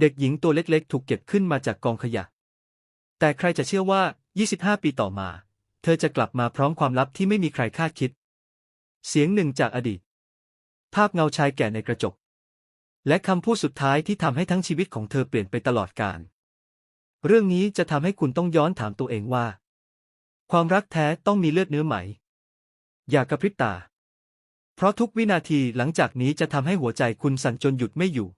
เด็กหญิงตัวเล็กๆ ถูกเก็บขึ้นมาจากกองขยะ แต่ใครจะเชื่อว่า 25 ปีต่อมา เธอจะกลับมาพร้อมความลับที่ไม่มีใครคาดคิด เสียงหนึ่งจากอดีต ภาพเงาชายแก่ในกระจก และคำพูดสุดท้ายที่ทำให้ทั้งชีวิตของเธอเปลี่ยนไปตลอดกาล เรื่องนี้จะทำให้คุณต้องย้อนถามตัวเองว่า ความรักแท้ต้องมีเลือดเนื้อไหม อย่ากระพริบตา เพราะทุกวินาทีหลังจากนี้จะทำให้หัวใจคุณสั่นจนหยุดไม่อยู่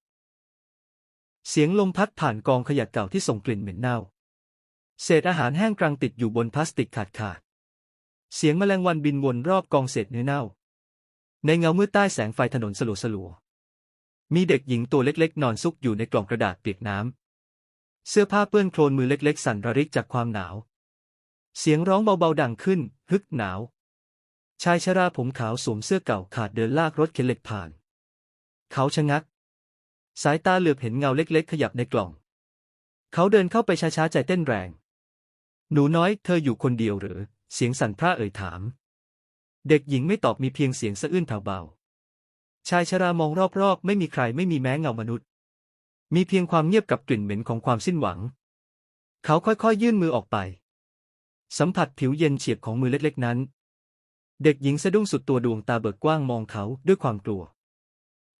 เสียงลมพัดผ่านกองขยะเก่าที่ส่งกลิ่นเหม็นเน่า เศษอาหารแห้งกลางติดอยู่บนพลาสติกขาดขาด เสียงแมลงวันบินวนรอบกองเศษเนื้อเน่า ในเงามืดใต้แสงไฟถนนสลัวสลัวๆมีเด็กหญิงตัวเล็กๆ นอนซุกอยู่ในกล่องกระดาษเปียกน้ำ เสื้อผ้าเปื้อนโคลนมือเล็ก ๆ สั่นระริกจากความหนาว เสียงร้องเบาๆดังขึ้น ฮึกหนาว ชายชราผมขาวสวมเสื้อเก่าขาดเดินลากรถเข็นเหล็กผ่าน เขาชะงัก สายตาเหลือบเห็นเงาเล็กๆ ขยับในกล่อง เขาเดินเข้าไปช้าๆ ใจเต้นแรง หนูน้อยเธออยู่คนเดียวหรือ เสียงสั่นพร่าเอ่ยถาม เด็กหญิงไม่ตอบมีเพียงเสียงสะอื้นแผ่วเบา ชายชรามองรอบๆ ไม่มีใครไม่มีแม้เงามนุษย์ มีเพียงความเงียบกับกลิ่นเหม็นของความสิ้นหวัง เขาค่อยๆ ยื่นมือออกไป สัมผัสผิวเย็นเฉียบของมือเล็กๆ นั้น เด็กหญิงสะดุ้งสุดตัวดวงตาเบิกกว้างมองเขาด้วยความกลัว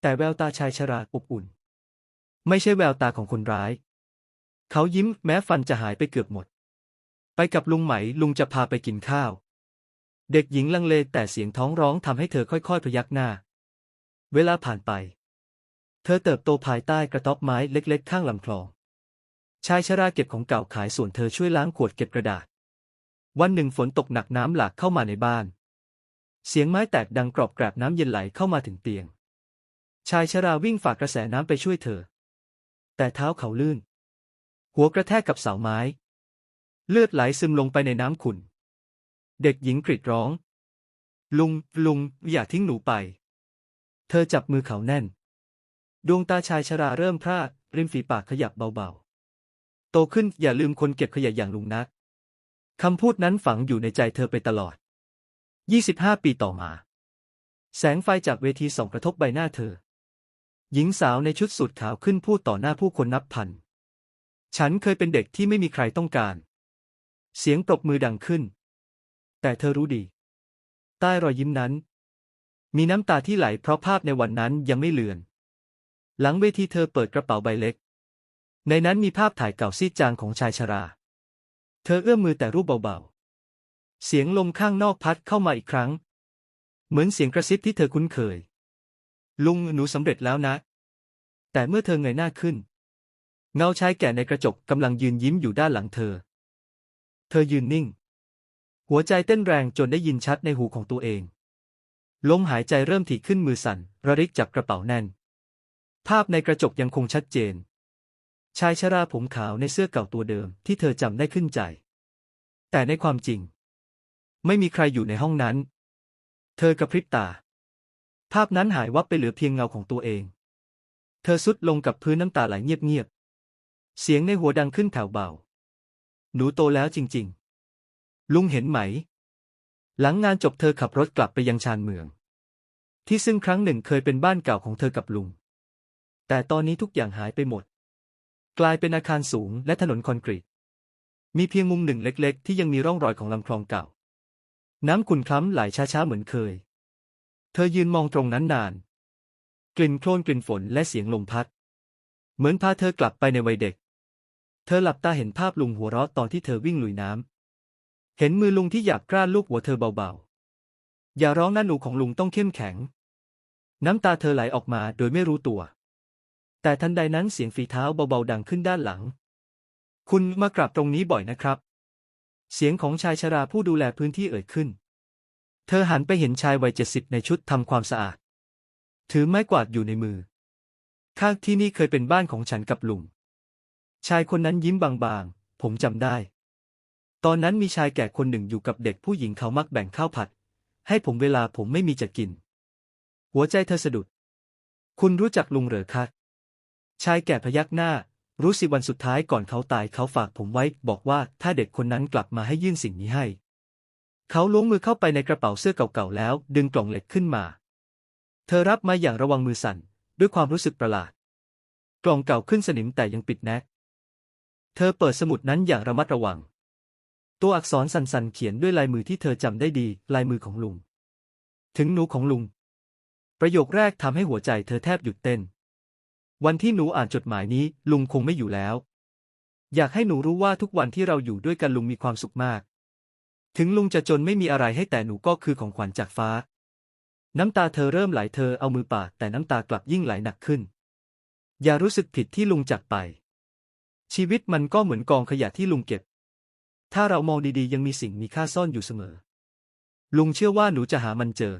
แต่แววตาชายชราอบอุ่น ไม่ใช่แววตาของคนร้าย เขายิ้มแม้ฟันจะหายไปเกือบหมด ไปกับลุงไหมลุงจะพาไปกินข้าว เด็กหญิงลังเลแต่เสียงท้องร้องทำให้เธอค่อยๆ พยักหน้า เวลาผ่านไป เธอเติบโตภายใต้กระต๊อบไม้เล็กๆ ข้างลำคลอง ชายชราเก็บของเก่าขายส่วนเธอช่วยล้างขวดเก็บกระดาษ วันหนึ่งฝนตกหนักน้ำหลากเข้ามาในบ้าน เสียงไม้แตกดังกรอบแกรบน้ำเย็นไหลเข้ามาถึงเตียง ชายชราวิ่งฝากกระแสน้ำไปช่วยเธอ แต่เท้าเขาลื่น หัวกระแทกกับเสาไม้ เลือดไหลซึมลงไปในน้ำขุ่น เด็กหญิงกรีดร้อง ลุง ลุง อย่าทิ้งหนูไป เธอจับมือเขาแน่น ดวงตาชายชราเริ่มพร่าริมฝีปากขยับเบาๆ โตขึ้นอย่าลืมคนเก็บขยะอย่างลุงนักคำพูดนั้นฝังอยู่ในใจเธอไปตลอด 25 ปีต่อมา แสงไฟจากเวทีส่องกระทบใบหน้าเธอ หญิงสาวในชุดสูทขาวขึ้นพูดต่อหน้าผู้คนนับพัน ฉันเคยเป็นเด็กที่ไม่มีใครต้องการ เสียงปรบมือดังขึ้น แต่เธอรู้ดี ใต้รอยยิ้มนั้น มีน้ำตาที่ไหลเพราะภาพในวันนั้นยังไม่เลือน หลังเวทีเธอเปิดกระเป๋าใบเล็ก ในนั้นมีภาพถ่ายเก่าซีดจางของชายชรา เธอเอื้อมมือแต่รูปเบาๆ เสียงลมข้างนอกพัดเข้ามาอีกครั้ง เหมือนเสียงกระซิบที่เธอคุ้นเคย ลุงหนูสำเร็จแล้วนะ แต่เมื่อเธอเงยหน้าขึ้น เงาชายแก่ในกระจกกำลังยืนยิ้มอยู่ด้านหลังเธอ เธอยืนนิ่ง หัวใจเต้นแรงจนได้ยินชัดในหูของตัวเอง ลมหายใจเริ่มถี่ขึ้นมือสั่น ระริกจับกระเป๋าแน่น ภาพในกระจกยังคงชัดเจน ชายชราผมขาวในเสื้อเก่าตัวเดิมที่เธอจำได้ขึ้นใจ แต่ในความจริง ไม่มีใครอยู่ในห้องนั้น เธอกระพริบตา ภาพนั้นหายวับไปเหลือเพียงเงาของตัวเอง เธอสุดลงกับพื้นน้ำตาไหลเงียบๆ เสียงในหัวดังขึ้นแผ่วเบา หนูโตแล้วจริงๆ ลุงเห็นไหม หลังงานจบเธอขับรถกลับไปยังชานเมือง ที่ซึ่งครั้งหนึ่งเคยเป็นบ้านเก่าของเธอกับลุง แต่ตอนนี้ทุกอย่างหายไปหมด กลายเป็นอาคารสูงและถนนคอนกรีต มีเพียงมุมหนึ่งเล็ก ๆ ที่ยังมีร่องรอยของลำคลองเก่า น้ำขุ่นคล้ำไหลช้าๆเหมือนเคย เธอยืนมองตรงนั้นนาน กลิ่นโคลนกลิ่นฝนและเสียงลมพัด เหมือนพาเธอกลับไปในวัยเด็ก เธอหลับตาเห็นภาพลุงหัวเราะตอนที่เธอวิ่งลุยน้ำ เห็นมือลุงที่อยากกล้าลูบหัวเธอเบาๆ อย่าร้องนะหนูของลุงต้องเข้มแข็ง น้ำตาเธอไหลออกมาโดยไม่รู้ตัว แต่ทันใดนั้นเสียงฝีเท้าเบาๆดังขึ้นด้านหลัง คุณมากราบตรงนี้บ่อยนะครับ เสียงของชายชราผู้ดูแลพื้นที่เอ่ยขึ้น ธอหันไปเห็นชายวัยเจ็ดสิบในชุดทำความสะอาด ถือไม้กวาดอยู่ในมือ ข้างที่นี่เคยเป็นบ้านของฉันกับลุง ชายคนนั้นยิ้มบางๆ ผมจำได้ ตอนนั้นมีชายแก่คนหนึ่งอยู่กับเด็กผู้หญิงเขามักแบ่งข้าวผัด ให้ผมเวลาผมไม่มีจะกิน หัวใจเธอสะดุด คุณรู้จักลุงเหรอคะชายแก่พยักหน้า รู้สิวันสุดท้ายก่อนเขาตายเขาฝากผมไว้ บอกว่าถ้าเด็กคนนั้นกลับมาให้ยื่นสิ่งนี้ให้ เขาล้วงมือเข้าไปในกระเป๋าเสื้อเก่าๆแล้ว ดึงกล่องเหล็กขึ้นมา เธอรับมาอย่างระวังมือสั่น ด้วยความรู้สึกประหลาด กล่องเก่าขึ้นสนิมแต่ยังปิดแนบเธอเปิดสมุดนั้นอย่างระมัดระวัง ตัวอักษรสั่นๆเขียนด้วยลายมือที่เธอจำได้ดี ลายมือของลุง ถึงหนูของลุง ประโยคแรกทำให้หัวใจเธอแทบหยุดเต้น วันที่หนูอ่านจดหมายนี้ลุงคงไม่อยู่แล้ว อยากให้หนูรู้ว่าทุกวันที่เราอยู่ด้วยกันลุงมีความสุขมาก ถึงลุงจะจนไม่มีอะไรให้แต่หนูก็คือของขวัญจากฟ้า น้ำตาเธอเริ่มไหลเธอเอามือปาดแต่น้ำตากลับยิ่งไหลหนักขึ้น อย่ารู้สึกผิดที่ลุงจากไป ชีวิตมันก็เหมือนกองขยะที่ลุงเก็บ ถ้าเรามองดีๆ ยังมีสิ่งมีค่าซ่อนอยู่เสมอ ลุงเชื่อว่าหนูจะหามันเจอ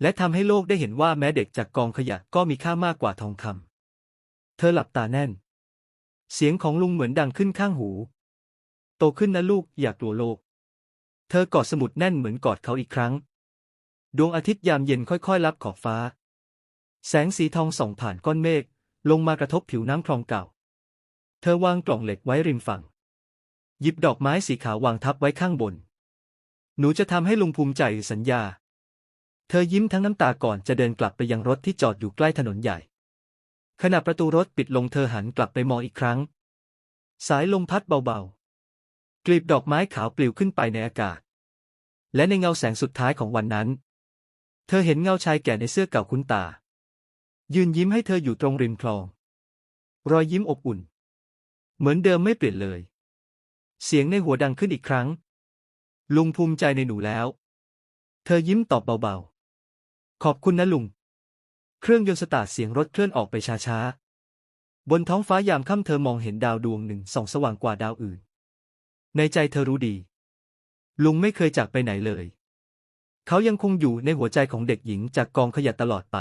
และทำให้โลกได้เห็นว่าแม้เด็กจากกองขยะก็มีค่ามากกว่าทองคำเธอหลับตาแน่น เสียงของลุงเหมือนดังขึ้นข้างหู โตขึ้นนะลูกอย่ากลัวโลก เธอกอดสมุดแน่นเหมือนกอดเขาอีกครั้ง ดวงอาทิตย์ยามเย็นค่อยๆลับขอบฟ้า แสงสีทองส่องผ่านก้อนเมฆลงมากระทบผิวน้ำคลองเก่า เธอวางกล่องเหล็กไว้ริมฝั่ง หยิบดอกไม้สีขาววางทับไว้ข้างบน หนูจะทำให้ลุงภูมิใจสัญญา เธอยิ้มทั้งน้ำตาก่อนจะเดินกลับไปยังรถที่จอดอยู่ใกล้ถนนใหญ่ ขณะประตูรถปิดลงเธอหันกลับไปมองอีกครั้ง สายลมพัดเบาๆ กลีบดอกไม้ขาวปลิวขึ้นไปในอากาศ และในเงาแสงสุดท้ายของวันนั้น เธอเห็นเงาชายแก่ในเสื้อเก่าคุ้นตา ยืนยิ้มให้เธออยู่ตรงริมคลอง รอยยิ้มอบอุ่น เหมือนเดิมไม่เปลี่ยนเลย เสียงในหัวดังขึ้นอีกครั้ง ลุงภูมิใจในหนูแล้ว เธอยิ้มตอบเบาๆ ขอบคุณนะลุง เครื่องยนต์สตาร์ทเสียงรถเคลื่อนออกไปช้าๆ บนท้องฟ้ายามค่ำเธอมองเห็นดาวดวงหนึ่งส่องสว่างกว่าดาวอื่น ในใจเธอรู้ดี ลุงไม่เคยจากไปไหนเลย เขายังคงอยู่ในหัวใจของเด็กหญิงจากกองขยะตลอดไป